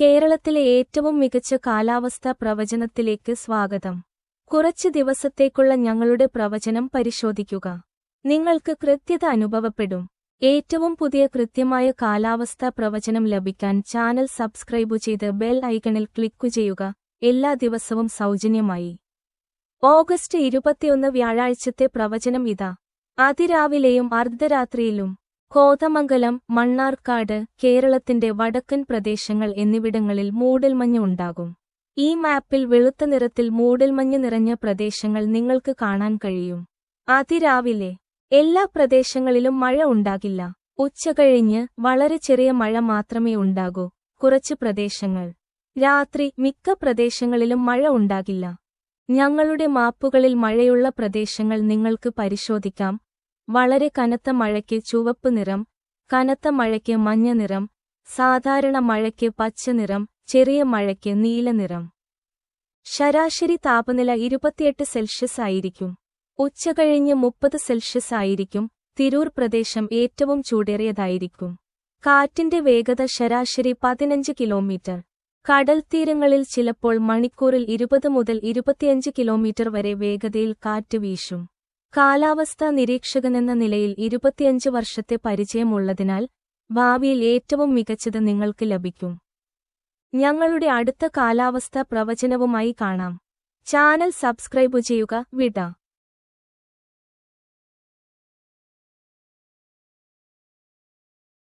കേരളത്തിലെ ഏറ്റവും മികച്ച കാലാവസ്ഥാ പ്രവചനത്തിലേക്ക് സ്വാഗതം. കുറച്ച് ദിവസത്തേക്കുള്ള ഞങ്ങളുടെ പ്രവചനം പരിശോധിക്കുക. നിങ്ങൾക്ക് കൃത്യത അനുഭവപ്പെടും. ഏറ്റവും പുതിയ കൃത്യമായ കാലാവസ്ഥാ പ്രവചനം ലഭിക്കാൻ ചാനൽ സബ്സ്ക്രൈബ് ചെയ്ത് ബെൽ ഐക്കണിൽ ക്ലിക്കു ചെയ്യുക. എല്ലാ ദിവസവും സൗജന്യമായി. ഓഗസ്റ്റ് ഇരുപത്തിയൊന്ന് വ്യാഴാഴ്ചത്തെ പ്രവചനം ഇതാ. അതിരാവിലെയും അർദ്ധരാത്രിയിലും കോതമംഗലം മണ്ണാർക്കാട് കേരളത്തിന്റെ വടക്കൻ പ്രദേശങ്ങൾ എന്നിവിടങ്ങളിൽ മൂടൽമഞ്ഞ് ഉണ്ടാകും. ഈ മാപ്പിൽ വെളുത്ത നിറത്തിൽ മൂടൽമഞ്ഞ് നിറഞ്ഞ പ്രദേശങ്ങൾ നിങ്ങൾക്ക് കാണാൻ കഴിയും. അതിരാവിലെ എല്ലാ പ്രദേശങ്ങളിലും മഴ ഉണ്ടാകില്ല. ഉച്ചകഴിഞ്ഞ് വളരെ ചെറിയ മഴ മാത്രമേ ഉണ്ടാകൂ. കുറച്ച് പ്രദേശങ്ങൾ. രാത്രി മിക്ക പ്രദേശങ്ങളിലും മഴ ഉണ്ടാകില്ല. ഞങ്ങളുടെ മാപ്പുകളിൽ മഴയുള്ള പ്രദേശങ്ങൾ നിങ്ങൾക്ക് പരിശോധിക്കാം. വളരെ കനത്ത മഴയ്ക്ക് ചുവപ്പ് നിറം കനത്ത മഴയ്ക്ക് മഞ്ഞ നിറം സാധാരണ മഴയ്ക്ക് പച്ച നിറം ചെറിയ മഴയ്ക്ക് നീല നിറം. ശരാശരി താപനില ഇരുപത്തിയെട്ട് സെൽഷ്യസ് ആയിരിക്കും. ഉച്ചകഴിഞ്ഞ് മുപ്പത് സെൽഷ്യസ് ആയിരിക്കും. തിരൂർ പ്രദേശം ഏറ്റവും ചൂടേറിയതായിരിക്കും. കാറ്റിന്റെ വേഗത ശരാശരി പതിനഞ്ച് കിലോമീറ്റർ. കടൽ തീരങ്ങളിൽ ചിലപ്പോൾ മണിക്കൂറിൽ ഇരുപത് മുതൽ ഇരുപത്തിയഞ്ച് കിലോമീറ്റർ വരെ വേഗതയിൽ കാറ്റ് വീശും. കാലാവസ്ഥാ നിരീക്ഷകനെന്ന നിലയിൽ ഇരുപത്തിയഞ്ച് വർഷത്തെ പരിചയമുള്ളതിനാൽ ഭാവിയിൽ ഏറ്റവും മികച്ചത് നിങ്ങൾക്ക് ലഭിക്കും. ഞങ്ങളുടെ അടുത്ത കാലാവസ്ഥാ പ്രവചനവുമായി കാണാം. ചാനൽ സബ്സ്ക്രൈബ് ചെയ്യുക വിട.